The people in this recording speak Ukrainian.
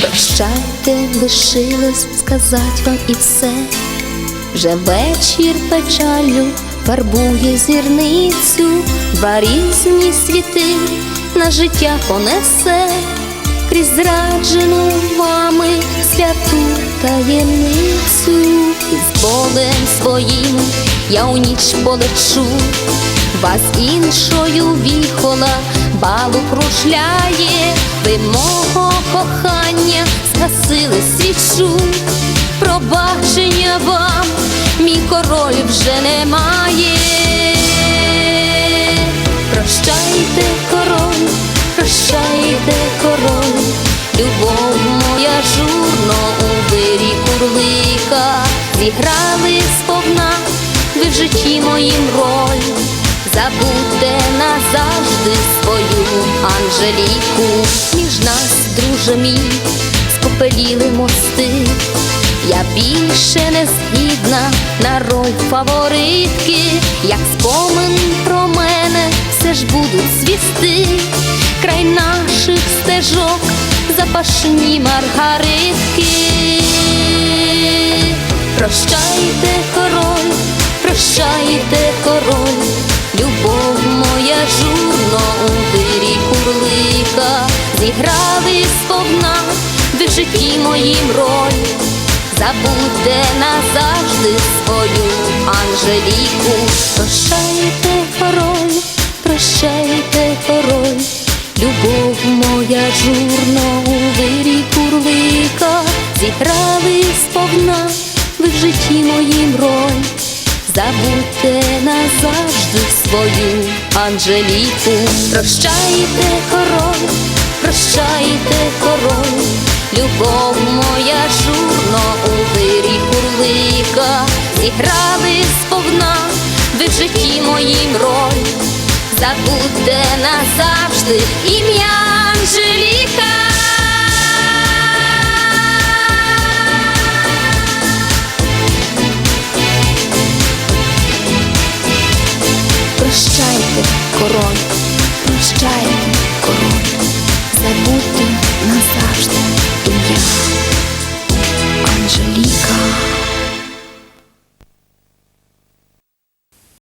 Прощайте, лишилось сказать вам і все, вже вечір печалю фарбує зірницю, два різні світи на життя понесе, крізь зраджену вами святу таємницю, і з болем своїм я у ніч полечу, вас іншою віхола балу кружляє, ви мого кохання згасили свічу, пробачення вам, мій король вже немає. Зіграли сповна ви в житті моїм роль, забудьте назавжди свою Анжеліку, між нас, друже мій, спопеліли мости. Я більше не згідна на роль фаворитки, як спомин про мене все ж будуть свісти, край наших стежок запашні маргаритки. Прощайте, король, прощайте, король, любов моя журно у вирі курлика, зіграли сповна ви в житті моїм роль. Забудьте назавжди свою Анжеліку, прощайте, король, прощайте, король, любов моя журно у вирі курлика, зіграли сповна житті моїм роль. Забудьте назавжди свою Анжеліку, прощайте, король, прощайте, король, любов моя журно у вирі курлика, зіграли сповна ви в житті моїм роль. Забудьте назавжди ім'я король, прощай, король, забудьте назавжди ім'я.